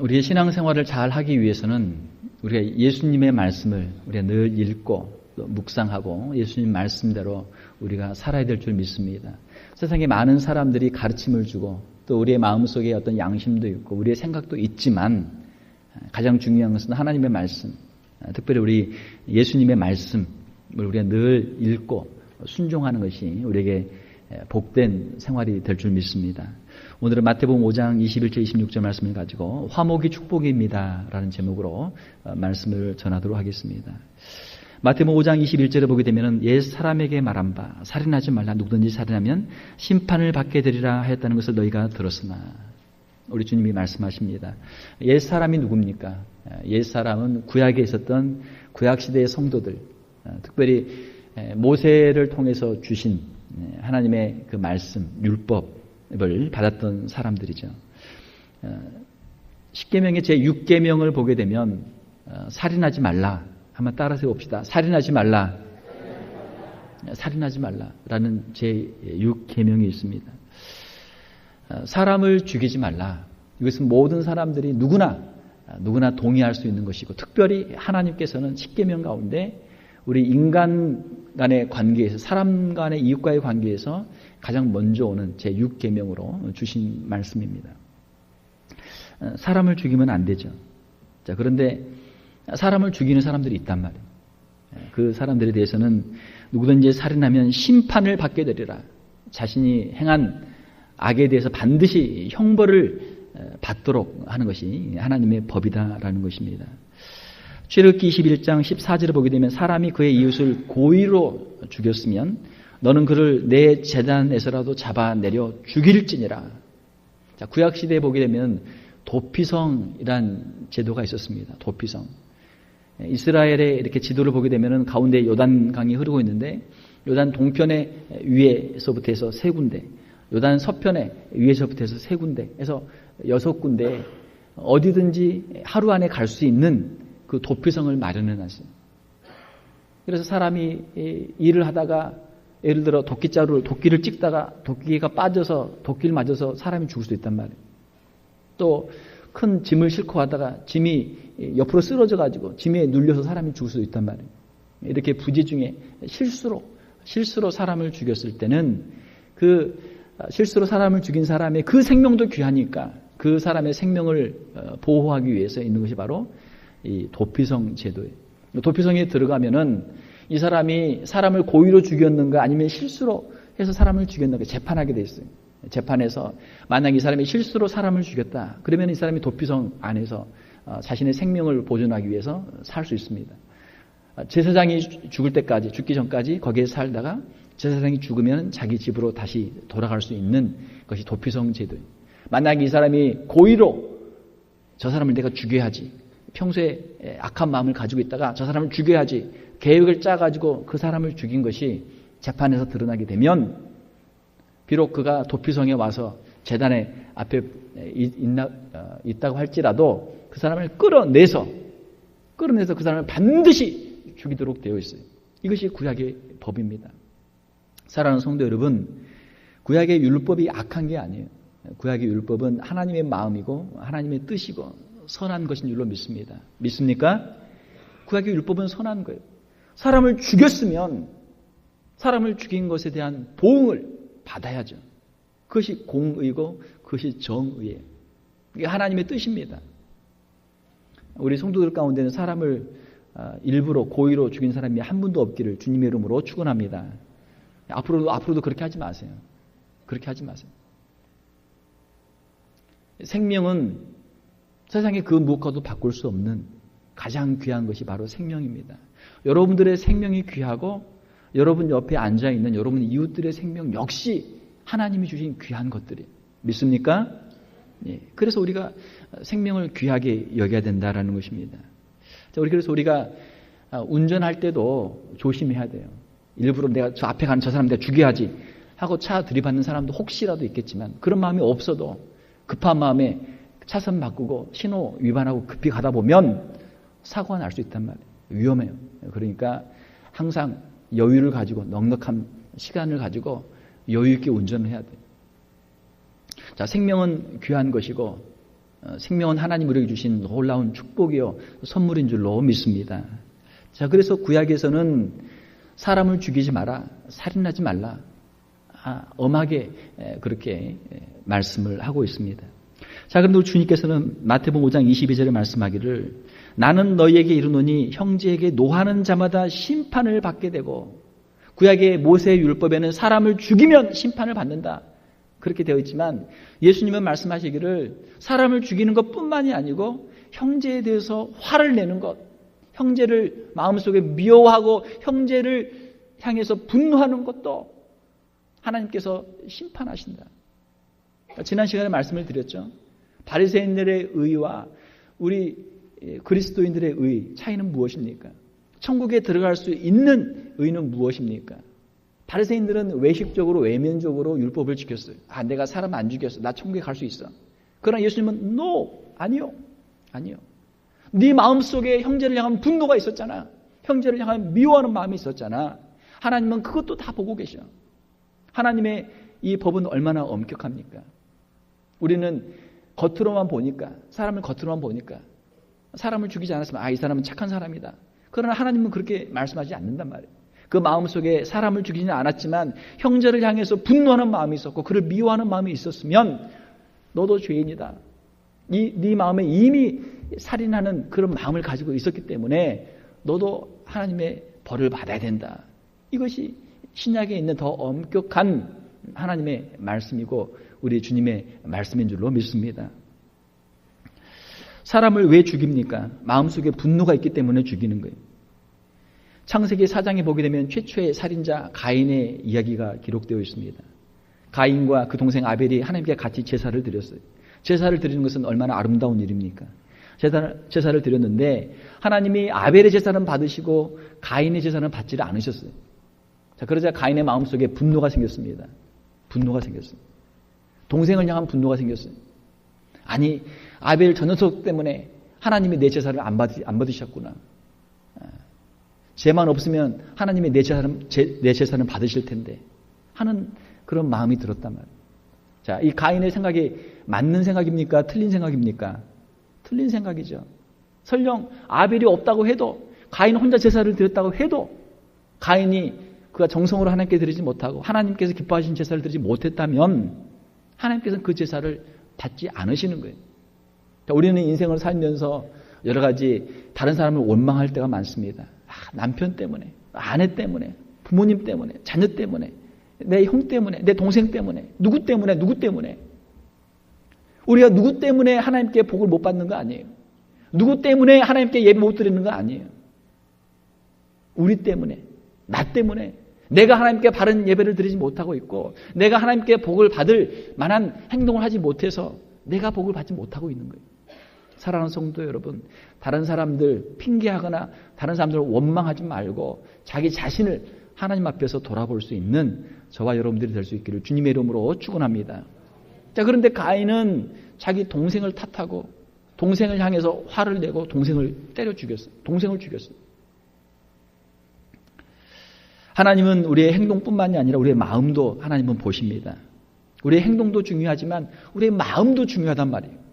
우리의 신앙생활을 잘 하기 위해서는 우리가 예수님의 말씀을 우리가 늘 읽고 묵상하고 예수님 말씀대로 우리가 살아야 될 줄 믿습니다. 세상에 많은 사람들이 가르침을 주고 또 우리의 마음속에 어떤 양심도 있고 우리의 생각도 있지만 가장 중요한 것은 하나님의 말씀, 특별히 우리 예수님의 말씀을 우리가 늘 읽고 순종하는 것이 우리에게 복된 생활이 될 줄 믿습니다. 오늘은 마태복음 5장 21절 26절 말씀을 가지고 화목이 축복입니다라는 제목으로 말씀을 전하도록 하겠습니다. 마태복음 5장 21절에 보게 되면 옛 사람에게 말한 바 살인하지 말라 누구든지 살인하면 심판을 받게 되리라 하였다는 것을 너희가 들었으나 우리 주님이 말씀하십니다. 옛 사람이 누굽니까? 옛 사람은 구약에 있었던 구약 시대의 성도들, 특별히 모세를 통해서 주신 하나님의 그 말씀, 율법 을 받았던 사람들이죠. 십계명의 제 6계명을 보게 되면 살인하지 말라. 한번 따라서 봅시다. 살인하지 말라. 살인하지 말라라는 제 6계명이 있습니다. 사람을 죽이지 말라. 이것은 모든 사람들이 누구나 누구나 동의할 수 있는 것이고 특별히 하나님께서는 10계명 가운데 우리 인간 간의 관계에서 사람 간의 이웃과의 관계에서 가장 먼저 오는 제 6계명으로 주신 말씀입니다. 사람을 죽이면 안 되죠. 자, 그런데 사람을 죽이는 사람들이 있단 말이에요. 그 사람들에 대해서는 누구든지 살인하면 심판을 받게 되리라. 자신이 행한 악에 대해서 반드시 형벌을 받도록 하는 것이 하나님의 법이다라는 것입니다. 출애굽기 21장 14절을 보게 되면 사람이 그의 이웃을 고의로 죽였으면 너는 그를 내 재단에서라도 잡아 내려 죽일지니라. 자, 구약 시대에 보게 되면 도피성이란 제도가 있었습니다. 도피성. 이스라엘의 이렇게 지도를 보게 되면 가운데 요단 강이 흐르고 있는데 요단 동편의 위에서부터 해서 세 군데, 요단 서편의 위에서부터 해서 세 군데, 해서 여섯 군데 어디든지 하루 안에 갈 수 있는 그 도피성을 마련해 놨어요. 그래서 사람이 일을 하다가 예를 들어 도끼자루를 도끼를 찍다가 도끼가 빠져서 도끼를 맞아서 사람이 죽을 수도 있단 말이에요. 또 큰 짐을 싣고 가다가 짐이 옆으로 쓰러져 가지고 짐에 눌려서 사람이 죽을 수도 있단 말이에요. 이렇게 부재 중에 실수로 실수로 사람을 죽였을 때는 그 실수로 사람을 죽인 사람의 그 생명도 귀하니까 그 사람의 생명을 보호하기 위해서 있는 것이 바로 이 도피성 제도예요. 도피성에 들어가면은 이 사람이 사람을 고의로 죽였는가 아니면 실수로 해서 사람을 죽였는가 재판하게 돼 있어요. 재판에서 만약 이 사람이 실수로 사람을 죽였다. 그러면 이 사람이 도피성 안에서 자신의 생명을 보존하기 위해서 살 수 있습니다. 제사장이 죽을 때까지 죽기 전까지 거기에 살다가 제사장이 죽으면 자기 집으로 다시 돌아갈 수 있는 것이 도피성 제도예요. 만약 이 사람이 고의로 저 사람을 내가 죽여야지 평소에 악한 마음을 가지고 있다가 저 사람을 죽여야지 계획을 짜가지고 그 사람을 죽인 것이 재판에서 드러나게 되면 비록 그가 도피성에 와서 재단의 앞에 있나, 어, 있다고 할지라도 그 사람을 끌어내서 끌어내서 그 사람을 반드시 죽이도록 되어 있어요. 이것이 구약의 법입니다. 사랑하는 성도 여러분, 구약의 율법이 악한 게 아니에요. 구약의 율법은 하나님의 마음이고 하나님의 뜻이고 선한 것인 줄로 믿습니다. 믿습니까? 구약의 율법은 선한 거예요. 사람을 죽였으면 사람을 죽인 것에 대한 보응을 받아야죠. 그것이 공의고 그것이 정의예요. 이게 하나님의 뜻입니다. 우리 성도들 가운데는 사람을 아, 일부러 고의로 죽인 사람이 한 분도 없기를 주님의 이름으로 축원합니다. 앞으로도 앞으로도 그렇게 하지 마세요. 그렇게 하지 마세요. 생명은 세상에 그 무엇과도 바꿀 수 없는 가장 귀한 것이 바로 생명입니다. 여러분들의 생명이 귀하고 여러분 옆에 앉아 있는 여러분 이웃들의 생명 역시 하나님이 주신 귀한 것들이 믿습니까? 예. 그래서 우리가 생명을 귀하게 여겨야 된다라는 것입니다. 자, 우리 그래서 우리가 운전할 때도 조심해야 돼요. 일부러 내가 저 앞에 가는 저 사람 내가 죽여야지 하고 차 들이받는 사람도 혹시라도 있겠지만 그런 마음이 없어도 급한 마음에 차선 바꾸고 신호 위반하고 급히 가다 보면 사고가 날 수 있단 말이에요. 위험해요. 그러니까 항상 여유를 가지고 넉넉한 시간을 가지고 여유 있게 운전을 해야 돼요. 자, 생명은 귀한 것이고 어, 생명은 하나님 우리에게 주신 놀라운 축복이요 선물인 줄로 믿습니다. 자, 그래서 구약에서는 사람을 죽이지 마라, 살인하지 말라, 아, 엄하게 그렇게 말씀을 하고 있습니다. 자, 그런데 주님께서는 마태복음 5장 22절에 말씀하기를 나는 너희에게 이르노니 형제에게 노하는 자마다 심판을 받게 되고 구약의 모세의 율법에는 사람을 죽이면 심판을 받는다. 그렇게 되어 있지만 예수님은 말씀하시기를 사람을 죽이는 것 뿐만이 아니고 형제에 대해서 화를 내는 것, 형제를 마음속에 미워하고 형제를 향해서 분노하는 것도 하나님께서 심판하신다. 지난 시간에 말씀을 드렸죠. 바리새인들의 의와 우리 그리스도인들의 의 차이는 무엇입니까? 천국에 들어갈 수 있는 의는 무엇입니까? 바리새인들은 외식적으로 외면적으로 율법을 지켰어요. 아, 내가 사람 안 죽였어. 나 천국에 갈 수 있어. 그러나 예수님은 no, 아니요. 아니요. 네 마음속에 형제를 향한 분노가 있었잖아. 형제를 향한 미워하는 마음이 있었잖아. 하나님은 그것도 다 보고 계셔. 하나님의 이 법은 얼마나 엄격합니까? 우리는 겉으로만 보니까, 사람을 겉으로만 보니까, 사람을 죽이지 않았으면, 아, 이 사람은 착한 사람이다. 그러나 하나님은 그렇게 말씀하지 않는단 말이에요. 그 마음 속에 사람을 죽이지는 않았지만, 형제를 향해서 분노하는 마음이 있었고, 그를 미워하는 마음이 있었으면, 너도 죄인이다. 이, 네 마음에 이미 살인하는 그런 마음을 가지고 있었기 때문에, 너도 하나님의 벌을 받아야 된다. 이것이 신약에 있는 더 엄격한 하나님의 말씀이고 우리 주님의 말씀인 줄로 믿습니다. 사람을 왜 죽입니까? 마음속에 분노가 있기 때문에 죽이는 거예요. 창세기 4장에 보게 되면 최초의 살인자 가인의 이야기가 기록되어 있습니다. 가인과 그 동생 아벨이 하나님께 같이 제사를 드렸어요. 제사를 드리는 것은 얼마나 아름다운 일입니까? 제사를, 제사를 드렸는데 하나님이 아벨의 제사는 받으시고 가인의 제사는 받지를 않으셨어요. 자, 그러자 가인의 마음속에 분노가 생겼습니다. 분노가 생겼어요. 동생을 향한 분노가 생겼어요. 아니, 아벨 저 녀석 때문에 하나님이 내 제사를 안, 받, 안 받으셨구나. 아, 죄만 없으면 하나님이 내 제사는, 제, 내 제사는 받으실 텐데 하는 그런 마음이 들었단 말이에요. 자, 이 가인의 생각이 맞는 생각입니까? 틀린 생각입니까? 틀린 생각이죠. 설령 아벨이 없다고 해도 가인 혼자 제사를 드렸다고 해도 가인이 그가 정성으로 하나님께 드리지 못하고 하나님께서 기뻐하신 제사를 드리지 못했다면 하나님께서는 그 제사를 받지 않으시는 거예요. 우리는 인생을 살면서 여러 가지 다른 사람을 원망할 때가 많습니다. 아, 남편 때문에, 아내 때문에, 부모님 때문에, 자녀 때문에, 내 형 때문에, 내 동생 때문에, 누구 때문에, 누구 때문에. 우리가 누구 때문에 하나님께 복을 못 받는 거 아니에요. 누구 때문에 하나님께 예배 못 드리는 거 아니에요. 우리 때문에, 나 때문에, 내가 하나님께 바른 예배를 드리지 못하고 있고 내가 하나님께 복을 받을 만한 행동을 하지 못해서 내가 복을 받지 못하고 있는 거예요. 사랑하는 성도 여러분, 다른 사람들 핑계하거나 다른 사람들을 원망하지 말고 자기 자신을 하나님 앞에서 돌아볼 수 있는 저와 여러분들이 될 수 있기를 주님의 이름으로 축원합니다. 자, 그런데 가인은 자기 동생을 탓하고 동생을 향해서 화를 내고 동생을 때려 죽였어요. 동생을 죽였어요. 하나님은 우리의 행동뿐만이 아니라 우리의 마음도 하나님은 보십니다. 우리의 행동도 중요하지만 우리의 마음도 중요하단 말이에요.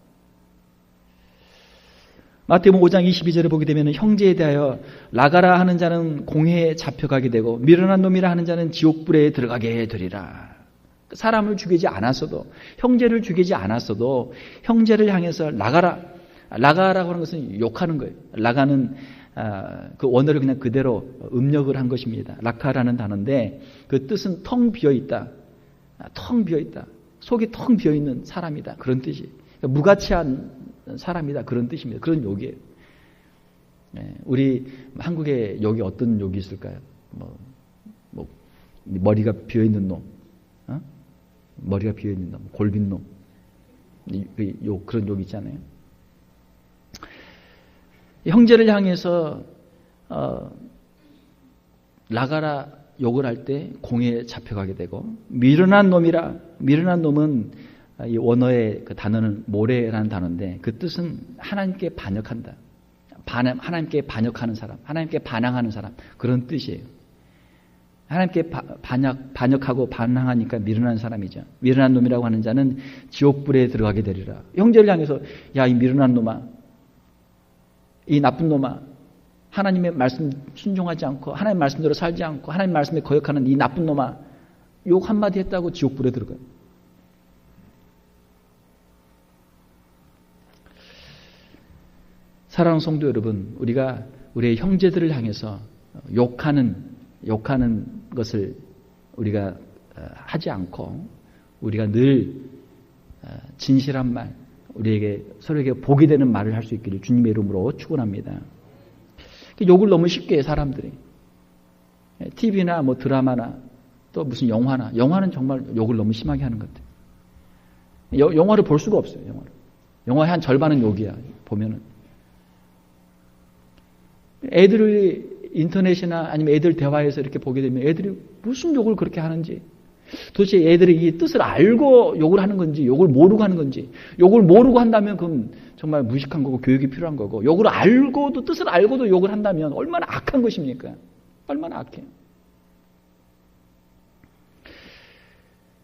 마태복음 5장 22절에 보게 되면 형제에 대하여 나가라 하는 자는 공회에 잡혀가게 되고 미련한 놈이라 하는 자는 지옥불에 들어가게 되리라. 사람을 죽이지 않았어도 형제를 죽이지 않았어도 형제를 향해서 나가라 나가라고 하는 것은 욕하는 거예요. 나가는 아, 그 원어를 그냥 그대로 음력을 한 것입니다. 라카라는 단어인데 그 뜻은 텅 비어 있다. 아, 텅 비어 있다. 속이 텅 비어 있는 사람이다. 그런 뜻이. 그러니까 무가치한 사람이다. 그런 뜻입니다. 그런 욕이에요. 예, 우리 한국에 여기 어떤 욕이 있을까요? 뭐, 뭐 머리가 비어 있는 놈, 어? 머리가 비어 있는 놈, 골빈 놈, 그욕 그런 욕 있잖아요. 형제를 향해서 어, 나가라 욕을 할 때 공에 잡혀가게 되고 미련한 놈이라 미련한 놈은 이 원어의 그 단어는 모래라는 단어인데 그 뜻은 하나님께 반역한다. 반항, 하나님께 반역하는 사람, 하나님께 반항하는 사람 그런 뜻이에요. 하나님께 바, 반역, 반역하고 반항하니까 미련한 사람이죠. 미련한 놈이라고 하는 자는 지옥불에 들어가게 되리라. 형제를 향해서 야 이 미련한 놈아 이 나쁜 놈아 하나님의 말씀 순종하지 않고 하나님 말씀대로 살지 않고 하나님 말씀에 거역하는 이 나쁜 놈아 욕 한마디 했다고 지옥불에 들어가요. 사랑하는 성도 여러분, 우리가 우리의 형제들을 향해서 욕하는 욕하는 것을 우리가 어, 하지 않고 우리가 늘 어, 진실한 말, 우리에게 서로에게 복이 되는 말을 할 수 있기를 주님의 이름으로 축원합니다. 욕을 너무 쉽게 해 사람들이 TV나 예, 뭐 드라마나 또 무슨 영화나 영화는 정말 욕을 너무 심하게 하는 것 같아요. 영화를 볼 수가 없어요. 영화를. 영화의 한 절반은 욕이야 보면은 애들이 인터넷이나 아니면 애들 대화에서 이렇게 보게 되면 애들이 무슨 욕을 그렇게 하는지 도대체 애들이 이 뜻을 알고 욕을 하는 건지 욕을 모르고 하는 건지 욕을 모르고 한다면 그건 정말 무식한 거고 교육이 필요한 거고 욕을 알고도 뜻을 알고도 욕을 한다면 얼마나 악한 것입니까? 얼마나 악해요.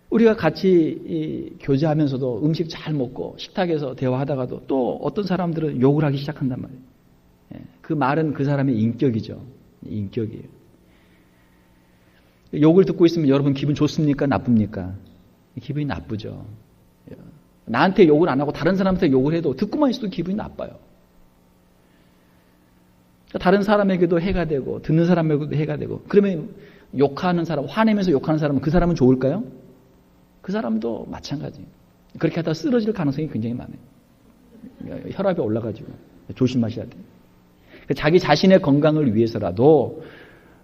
우리가 같이 교제하면서도 음식 잘 먹고 식탁에서 대화하다가도 또 어떤 사람들은 욕을 하기 시작한단 말이에요. 예, 그 말은 그 사람의 인격이죠. 인격이에요. 욕을 듣고 있으면 여러분 기분 좋습니까? 나쁩니까? 기분이 나쁘죠. 나한테 욕을 안 하고 다른 사람한테 욕을 해도 듣고만 있어도 기분이 나빠요. 다른 사람에게도 해가 되고 듣는 사람에게도 해가 되고 그러면 욕하는 사람, 화내면서 욕하는 사람은 그 사람은 좋을까요? 그 사람도 마찬가지예요. 그렇게 하다 쓰러질 가능성이 굉장히 많아요. 혈압이 올라가지고 조심하셔야 돼요. 자기 자신의 건강을 위해서라도 어,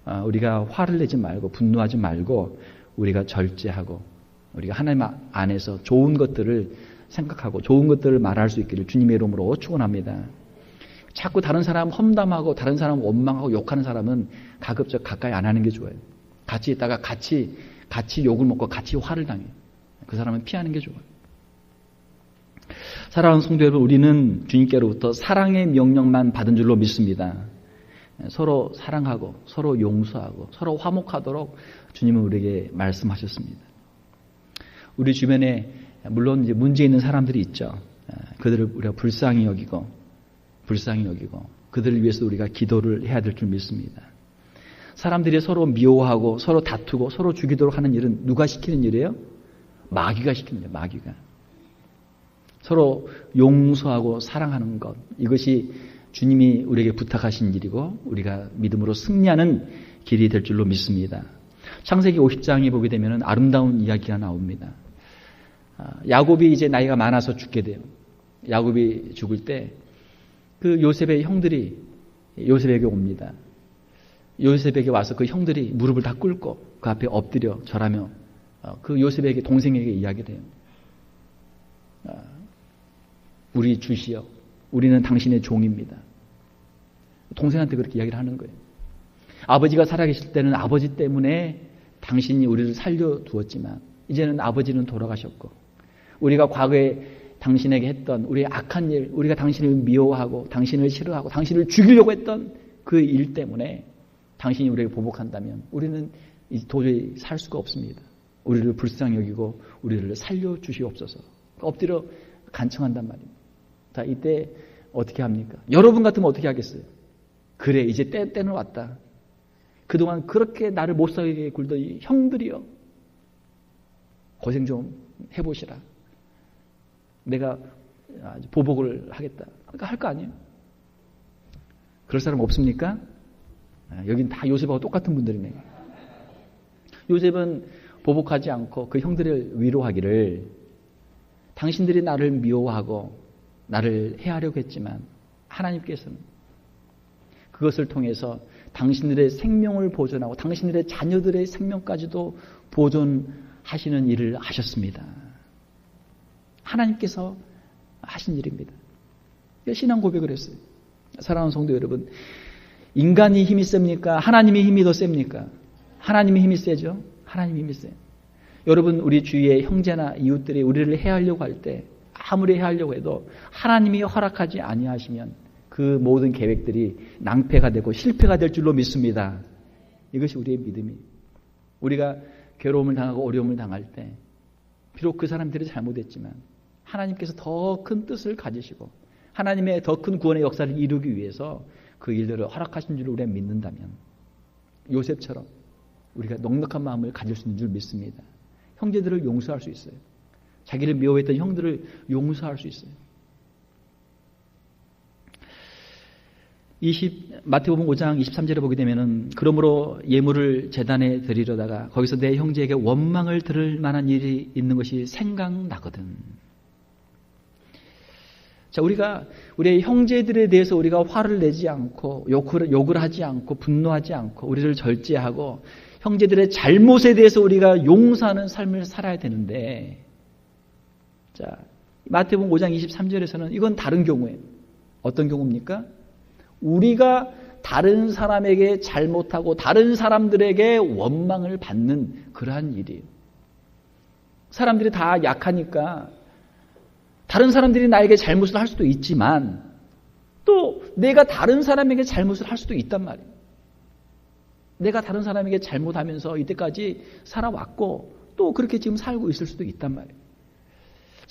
우리가 화를 내지 말고 분노하지 말고 우리가 절제하고 우리가 하나님 안에서 좋은 것들을 생각하고 좋은 것들을 말할 수 있기를 주님의 이름으로 축원합니다. 자꾸 다른 사람 험담하고 다른 사람 원망하고 욕하는 사람은 가급적 가까이 안 하는 게 좋아요. 같이 있다가 같이 같이 욕을 먹고 같이 화를 당해. 그 사람은 피하는 게 좋아요. 사랑하는 성도 여러분, 우리는 주님께로부터 사랑의 명령만 받은 줄로 믿습니다. 서로 사랑하고 서로 용서하고 서로 화목하도록 주님은 우리에게 말씀하셨습니다. 우리 주변에 물론 이제 문제 있는 사람들이 있죠. 그들을 우리가 불쌍히 여기고 불쌍히 여기고 그들을 위해서 우리가 기도를 해야 될 줄 믿습니다. 사람들이 서로 미워하고 서로 다투고 서로 죽이도록 하는 일은 누가 시키는 일이에요? 마귀가 시키는 일이에요. 마귀가. 서로 용서하고 사랑하는 것 이것이 주님이 우리에게 부탁하신 일이고 우리가 믿음으로 승리하는 길이 될 줄로 믿습니다. 창세기 50장에 보게 되면 아름다운 이야기가 나옵니다. 아, 야곱이 이제 나이가 많아서 죽게 돼요. 야곱이 죽을 때 그 요셉의 형들이 요셉에게 옵니다. 요셉에게 와서 그 형들이 무릎을 다 꿇고 그 앞에 엎드려 절하며 어, 그 요셉에게 동생에게 이야기를 해요. 아, 우리 주시여 우리는 당신의 종입니다. 동생한테 그렇게 이야기를 하는 거예요. 아버지가 살아계실 때는 아버지 때문에 당신이 우리를 살려두었지만 이제는 아버지는 돌아가셨고 우리가 과거에 당신에게 했던 우리의 악한 일, 우리가 당신을 미워하고 당신을 싫어하고 당신을 죽이려고 했던 그 일 때문에 당신이 우리에게 보복한다면 우리는 도저히 살 수가 없습니다. 우리를 불쌍히 여기고 우리를 살려주시옵소서. 엎드려 간청한단 말입니다. 자, 이때 어떻게 합니까? 여러분 같으면 어떻게 하겠어요? 그래, 이제 때, 때는 왔다. 그동안 그렇게 나를 못 살게 굴던 이 형들이여. 고생 좀 해보시라. 내가 보복을 하겠다. 그러니까 할 거 아니에요? 그럴 사람 없습니까? 아, 여긴 다 요셉하고 똑같은 분들이네. 요셉은 보복하지 않고 그 형들을 위로하기를 당신들이 나를 미워하고 나를 해하려고 했지만 하나님께서는 그것을 통해서 당신들의 생명을 보존하고 당신들의 자녀들의 생명까지도 보존하시는 일을 하셨습니다. 하나님께서 하신 일입니다. 신앙 고백을 했어요. 사랑하는 성도 여러분, 인간이 힘이 셉니까? 하나님의 힘이 더 셉니까? 하나님의 힘이 세죠? 하나님의 힘이 세요. 여러분, 우리 주위의 형제나 이웃들이 우리를 해하려고 할 때 아무리 해하려고 해도 하나님이 허락하지 아니하시면 그 모든 계획들이 낭패가 되고 실패가 될 줄로 믿습니다. 이것이 우리의 믿음이. 우리가 괴로움을 당하고 어려움을 당할 때 비록 그 사람들이 잘못했지만 하나님께서 더 큰 뜻을 가지시고 하나님의 더 큰 구원의 역사를 이루기 위해서 그 일들을 허락하신 줄 우리가 믿는다면 요셉처럼 우리가 넉넉한 마음을 가질 수 있는 줄 믿습니다. 형제들을 용서할 수 있어요. 자기를 미워했던 형들을 용서할 수 있어요. 20 마태복음 5장 23절에 보게 되면은 그러므로 예물을 재단에 드리려다가 거기서 내 형제에게 원망을 들을 만한 일이 있는 것이 생각나거든. 자, 우리가 우리의 형제들에 대해서 우리가 화를 내지 않고 욕을, 욕을 하지 않고 분노하지 않고 우리를 절제하고 형제들의 잘못에 대해서 우리가 용서하는 삶을 살아야 되는데 자, 마태복음 5장 23절에서는 이건 다른 경우예요. 어떤 경우입니까? 우리가 다른 사람에게 잘못하고 다른 사람들에게 원망을 받는 그러한 일이에요. 사람들이 다 약하니까 다른 사람들이 나에게 잘못을 할 수도 있지만 또 내가 다른 사람에게 잘못을 할 수도 있단 말이에요. 내가 다른 사람에게 잘못하면서 이때까지 살아왔고 또 그렇게 지금 살고 있을 수도 있단 말이에요.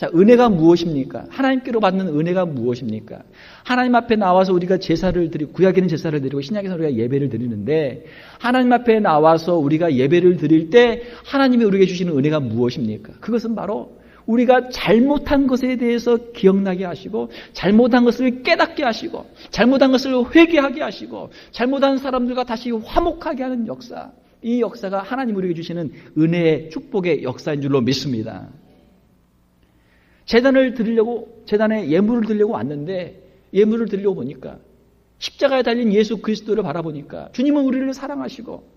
자, 은혜가 무엇입니까? 하나님께로 받는 은혜가 무엇입니까? 하나님 앞에 나와서 우리가 제사를 드리고, 구약에는 제사를 드리고, 신약에서 우리가 예배를 드리는데, 하나님 앞에 나와서 우리가 예배를 드릴 때, 하나님이 우리에게 주시는 은혜가 무엇입니까? 그것은 바로 우리가 잘못한 것에 대해서 기억나게 하시고, 잘못한 것을 깨닫게 하시고, 잘못한 것을 회개하게 하시고, 잘못한 사람들과 다시 화목하게 하는 역사. 이 역사가 하나님 우리에게 주시는 은혜의 축복의 역사인 줄로 믿습니다. 재단을 드리려고 재단에 예물을 드리려고 왔는데 예물을 드리려고 보니까 십자가에 달린 예수 그리스도를 바라보니까 주님은 우리를 사랑하시고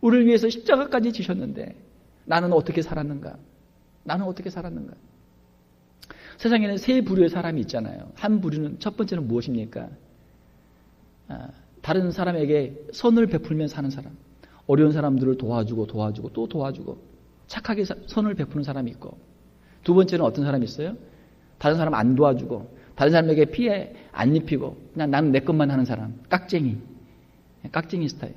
우리를 위해서 십자가까지 지셨는데 나는 어떻게 살았는가? 나는 어떻게 살았는가? 세상에는 세 부류의 사람이 있잖아요. 한 부류는 첫 번째는 무엇입니까? 아, 다른 사람에게 선을 베풀면 사는 사람. 어려운 사람들을 도와주고 도와주고 또 도와주고 착하게 선을 베푸는 사람이 있고 두 번째는 어떤 사람이 있어요? 다른 사람 안 도와주고 다른 사람에게 피해 안 입히고 그냥 나는 내 것만 하는 사람. 깍쟁이. 깍쟁이 스타일.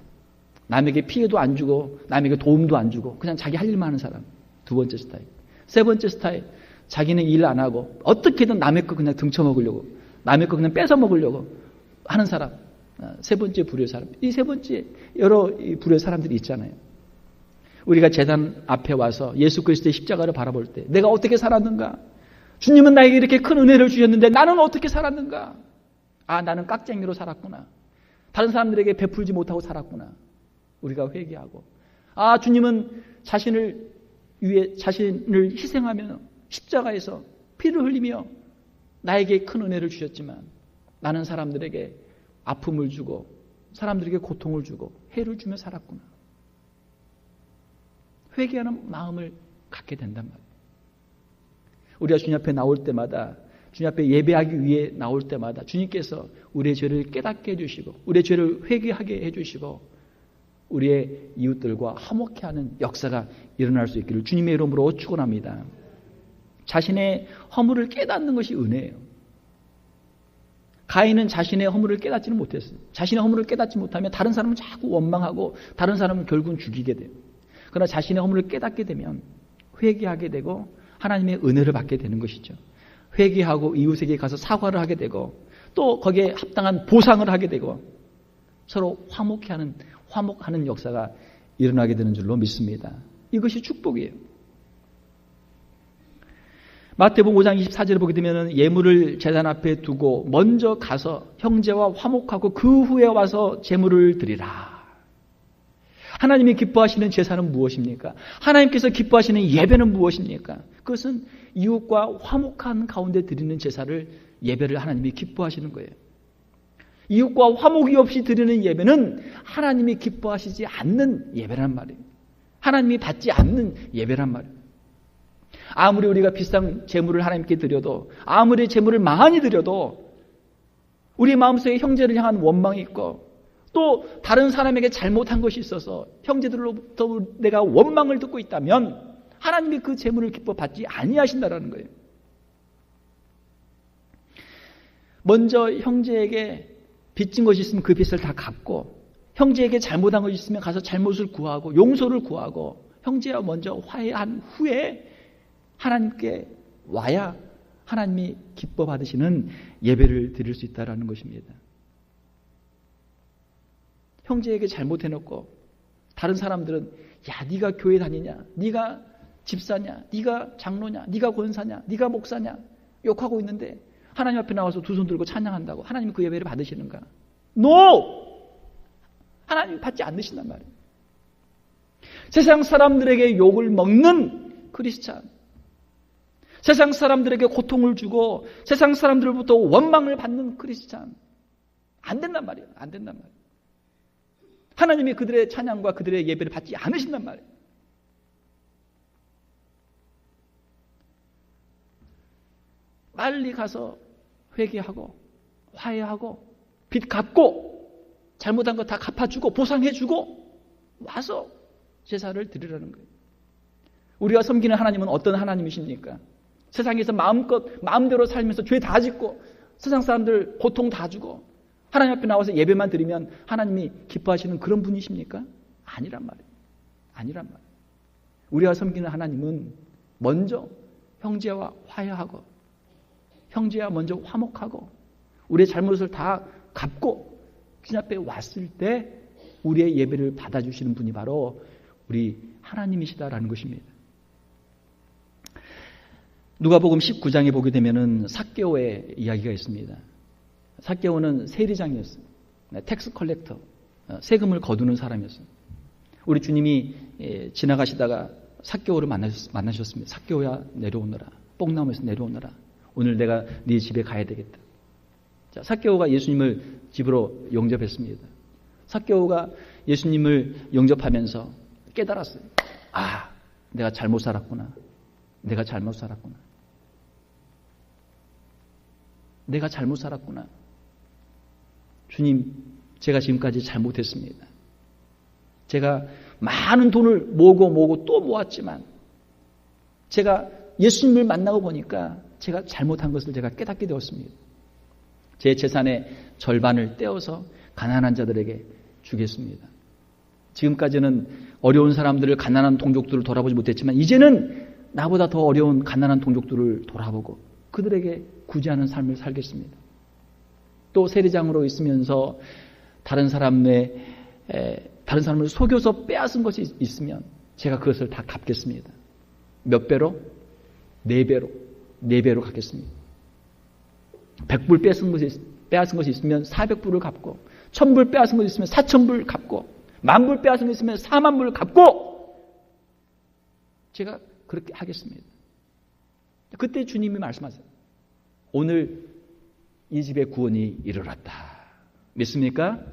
남에게 피해도 안 주고 남에게 도움도 안 주고 그냥 자기 할 일만 하는 사람. 두 번째 스타일. 세 번째 스타일. 자기는 일 안 하고 어떻게든 남의 거 그냥 등쳐 먹으려고 남의 거 그냥 뺏어 먹으려고 하는 사람. 아, 세 번째 부류의 사람. 이 세 번째 여러 부류의 사람들이 있잖아요 우리가 재단 앞에 와서 예수 그리스도의 십자가를 바라볼 때 내가 어떻게 살았는가? 주님은 나에게 이렇게 큰 은혜를 주셨는데 나는 어떻게 살았는가? 아, 나는 깍쟁이로 살았구나. 다른 사람들에게 베풀지 못하고 살았구나. 우리가 회개하고. 아, 주님은 자신을 위해 자신을 희생하며 십자가에서 피를 흘리며 나에게 큰 은혜를 주셨지만 나는 사람들에게 아픔을 주고 사람들에게 고통을 주고 해를 주며 살았구나. 회개하는 마음을 갖게 된단 말이에요. 우리가 주님 앞에 나올 때마다 주님 앞에 예배하기 위해 나올 때마다 주님께서 우리의 죄를 깨닫게 해주시고 우리의 죄를 회개하게 해주시고 우리의 이웃들과 화목해 하는 역사가 일어날 수 있기를 주님의 이름으로 축원합니다. 자신의 허물을 깨닫는 것이 은혜예요. 가인은 자신의 허물을 깨닫지는 못했어요. 자신의 허물을 깨닫지 못하면 다른 사람은 자꾸 원망하고 다른 사람은 결국은 죽이게 돼요. 그러나 자신의 허물을 깨닫게 되면 회개하게 되고 하나님의 은혜를 받게 되는 것이죠. 회개하고 이웃에게 가서 사과를 하게 되고 또 거기에 합당한 보상을 하게 되고 서로 화목해하는 화목하는 역사가 일어나게 되는 줄로 믿습니다. 이것이 축복이에요. 마태복음 5장 24절을 보게 되면 예물을 재단 앞에 두고 먼저 가서 형제와 화목하고 그 후에 와서 제물을 드리라. 하나님이 기뻐하시는 제사는 무엇입니까? 하나님께서 기뻐하시는 예배는 무엇입니까? 그것은 이웃과 화목한 가운데 드리는 제사를 예배를 하나님이 기뻐하시는 거예요. 이웃과 화목이 없이 드리는 예배는 하나님이 기뻐하시지 않는 예배란 말이에요. 하나님이 받지 않는 예배란 말이에요. 아무리 우리가 비싼 재물을 하나님께 드려도 아무리 재물을 많이 드려도 우리 마음속에 형제를 향한 원망이 있고 또 다른 사람에게 잘못한 것이 있어서 형제들로부터 내가 원망을 듣고 있다면 하나님이 그 재물을 기뻐 받지 아니하신다라는 거예요. 먼저 형제에게 빚진 것이 있으면 그 빚을 다 갚고 형제에게 잘못한 것이 있으면 가서 잘못을 구하고 용서를 구하고 형제와 먼저 화해한 후에 하나님께 와야 하나님이 기뻐 받으시는 예배를 드릴 수 있다라는 것입니다. 형제에게 잘못해놓고 다른 사람들은 야 네가 교회 다니냐, 네가 집사냐, 네가 장로냐, 네가 권사냐, 네가 목사냐 욕하고 있는데 하나님 앞에 나와서 두 손 들고 찬양한다고 하나님 그 예배를 받으시는가? No! 하나님 받지 않으신단 말이에요. 세상 사람들에게 욕을 먹는 크리스찬. 세상 사람들에게 고통을 주고 세상 사람들로부터 원망을 받는 크리스찬. 안 된단 말이에요. 안 된단 말이에요. 하나님이 그들의 찬양과 그들의 예배를 받지 않으신단 말이에요. 빨리 가서 회개하고 화해하고 빚 갚고 잘못한 거 다 갚아주고 보상해주고 와서 제사를 드리라는 거예요. 우리가 섬기는 하나님은 어떤 하나님이십니까? 세상에서 마음껏 마음대로 살면서 죄 다 짓고 세상 사람들 고통 다 주고 하나님 앞에 나와서 예배만 드리면 하나님이 기뻐하시는 그런 분이십니까? 아니란 말이에요. 아니란 말이에요. 우리가 섬기는 하나님은 먼저 형제와 화해하고 형제와 먼저 화목하고 우리의 잘못을 다 갚고 주님 앞에 왔을 때 우리의 예배를 받아주시는 분이 바로 우리 하나님이시다라는 것입니다. 누가복음 19장에 보게 되면은 사개오의 이야기가 있습니다. 사개오는 세리장이었어요. 네, 텍스 컬렉터, 어, 세금을 거두는 사람이었어요. 우리 주님이 예, 지나가시다가 사개오를 만나셨습니다. 사개오야 내려오너라. 뽕나무에서 내려오너라. 오늘 내가 네 집에 가야 되겠다. 자, 사개오가 예수님을 집으로 영접했습니다. 사개오가 예수님을 영접하면서 깨달았어요. 아, 내가 잘못 살았구나. 내가 잘못 살았구나. 내가 잘못 살았구나. 주님, 제가 지금까지 잘못했습니다. 제가 많은 돈을 모으고 모으고 또 모았지만 제가 예수님을 만나고 보니까 제가 잘못한 것을 제가 깨닫게 되었습니다. 제 재산의 절반을 떼어서 가난한 자들에게 주겠습니다. 지금까지는 어려운 사람들을 가난한 동족들을 돌아보지 못했지만 이제는 나보다 더 어려운 가난한 동족들을 돌아보고 그들에게 구제하는 삶을 살겠습니다. 또 세리장으로 있으면서 다른 사람의 다른 사람을 속여서 빼앗은 것이 있으면 제가 그것을 다 갚겠습니다. 몇 배로? 네 배로, 네 배로 갚겠습니다. 100불 빼앗은 것이, 빼앗은 것이 있으면 400불을 갚고, 1000불 빼앗은 것이 있으면 4000불 갚고, 만불 빼앗은 것이 있으면 4만불을 갚고, 제가 그렇게 하겠습니다. 그때 주님이 말씀하세요. 오늘 이 집에 구원이 이르렀다. 믿습니까?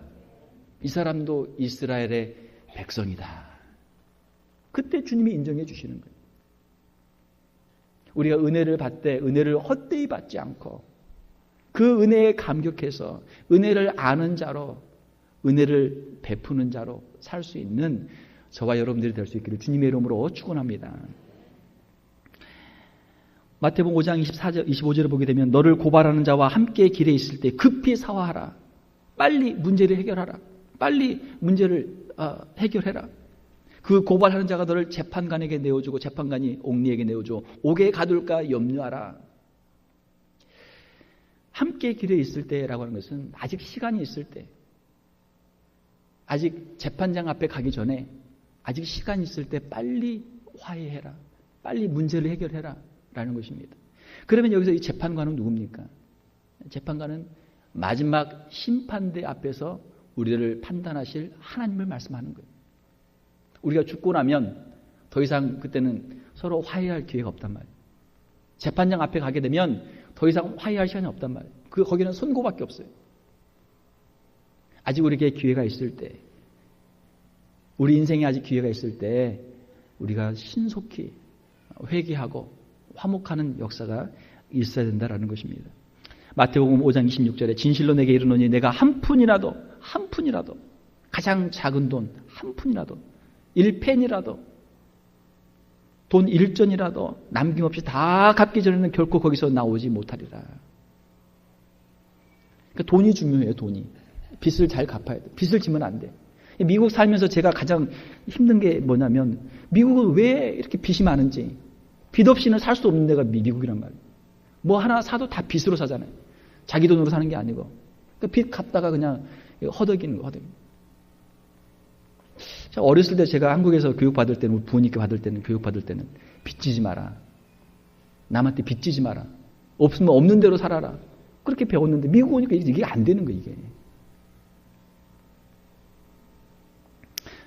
이 사람도 이스라엘의 백성이다. 그때 주님이 인정해 주시는 거예요. 우리가 은혜를 받되 은혜를 헛되이 받지 않고 그 은혜에 감격해서 은혜를 아는 자로 은혜를 베푸는 자로 살 수 있는 저와 여러분들이 될 수 있기를 주님의 이름으로 축원합니다. 마태복음 5장 24절 25절을 보게 되면 너를 고발하는 자와 함께 길에 있을 때 급히 사화하라. 빨리 문제를 해결하라. 빨리 문제를 어, 해결해라. 그 고발하는 자가 너를 재판관에게 내어주고 재판관이 옥리에게 내어줘 옥에 가둘까 염려하라. 함께 길에 있을 때라고 하는 것은 아직 시간이 있을 때, 아직 재판장 앞에 가기 전에 아직 시간이 있을 때 빨리 화해해라. 빨리 문제를 해결해라. 라는 것입니다. 그러면 여기서 이 재판관은 누굽니까? 재판관은 마지막 심판대 앞에서 우리를 판단하실 하나님을 말씀하는 거예요. 우리가 죽고 나면 더 이상 그때는 서로 화해할 기회가 없단 말이에요. 재판장 앞에 가게 되면 더 이상 화해할 시간이 없단 말이에요. 그 거기는 선고밖에 없어요. 아직 우리에게 기회가 있을 때, 우리 인생에 아직 기회가 있을 때, 우리가 신속히 회개하고 화목하는 역사가 있어야 된다라는 것입니다. 마태복음 5장 26절에 진실로 내게 이르노니 내가 한 푼이라도 한 푼이라도 가장 작은 돈 한 푼이라도 1펜이라도 돈 1전이라도 남김없이 다 갚기 전에는 결코 거기서 나오지 못하리라. 그러니까 돈이 중요해요, 돈이. 빚을 잘 갚아야 돼. 빚을 지면 안 돼. 미국 살면서 제가 가장 힘든 게 뭐냐면 미국은 왜 이렇게 빚이 많은지 빚 없이는 살 수 없는 데가 미- 미국이란 말이에요. 뭐 하나 사도 다 빚으로 사잖아요. 자기 돈으로 사는 게 아니고 그빚 갚다가 그냥 허덕이는 거 허덕이는 거. 자, 어렸을 때 제가 한국에서 교육 받을 때는 부모님께 받을 때는 교육 받을 때는 빚지지 마라. 남한테 빚지지 마라. 없으면 없는 대로 살아라. 그렇게 배웠는데 미국 오니까 이게 안 되는 거예요, 이게.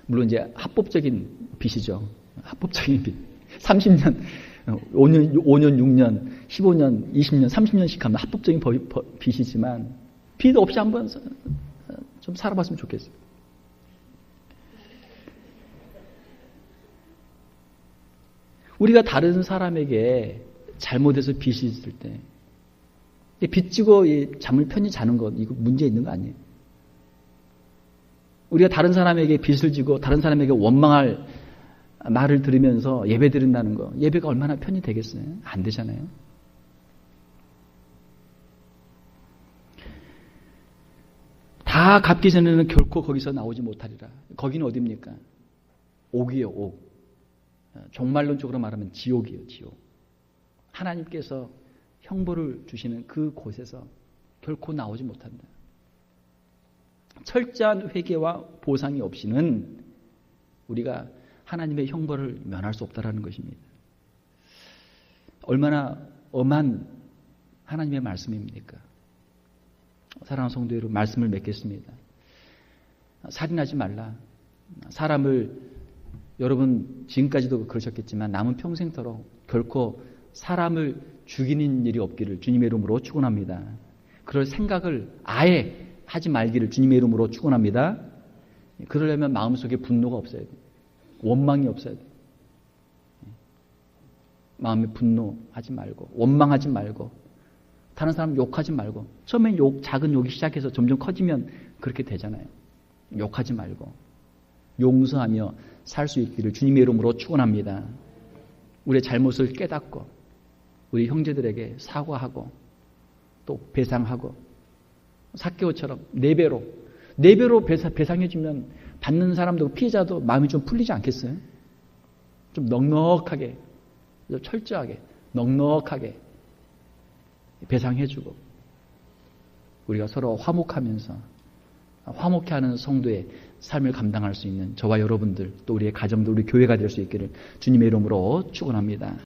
물론 이제 합법적인 빚이죠. 합법적인 빚. 30년, 5년, 5년, 6년, 15년, 20년, 30년씩 하면 합법적인 빚이지만 빚 없이 한번 사- 좀 살아봤으면 좋겠어요. 우리가 다른 사람에게 잘못해서 빚이 있을 때 빚지고 이 잠을 편히 자는 것 이거 문제 있는 거 아니에요? 우리가 다른 사람에게 빚을 지고 다른 사람에게 원망할 말을 들으면서 예배 드린다는 거 예배가 얼마나 편히 되겠어요? 안 되잖아요. 다 갚기 전에는 결코 거기서 나오지 못하리라. 거기는 어디입니까? 옥이요, 옥. 종말론적으로 말하면 지옥이에요, 지옥. 하나님께서 형벌을 주시는 그 곳에서 결코 나오지 못한다. 철저한 회개와 보상이 없이는 우리가 하나님의 형벌을 면할 수 없다라는 것입니다. 얼마나 엄한 하나님의 말씀입니까? 사랑하는 성도 여러분, 말씀을 맺겠습니다. 살인하지 말라. 사람을 여러분 지금까지도 그러셨겠지만 남은 평생토록 결코 사람을 죽이는 일이 없기를 주님의 이름으로 축원합니다. 그럴 생각을 아예 하지 말기를 주님의 이름으로 축원합니다. 그러려면 마음속에 분노가 없어야 돼. 원망이 없어야 돼. 마음에 분노하지 말고 원망하지 말고 다른 사람 욕하지 말고 처음엔 욕 작은 욕이 시작해서 점점 커지면 그렇게 되잖아요. 욕하지 말고 용서하며 살 수 있기를 주님의 이름으로 축원합니다. 우리의 잘못을 깨닫고 우리 형제들에게 사과하고 또 배상하고 사개오처럼 네 배로 네 배로 배상해 주면 받는 사람도 피해자도 마음이 좀 풀리지 않겠어요? 좀 넉넉하게 좀 철저하게 넉넉하게 배상해주고 우리가 서로 화목하면서 화목해 하는 성도의 삶을 감당할 수 있는 저와 여러분들 또 우리의 가정들 우리 교회가 될 수 있기를 주님의 이름으로 축원합니다.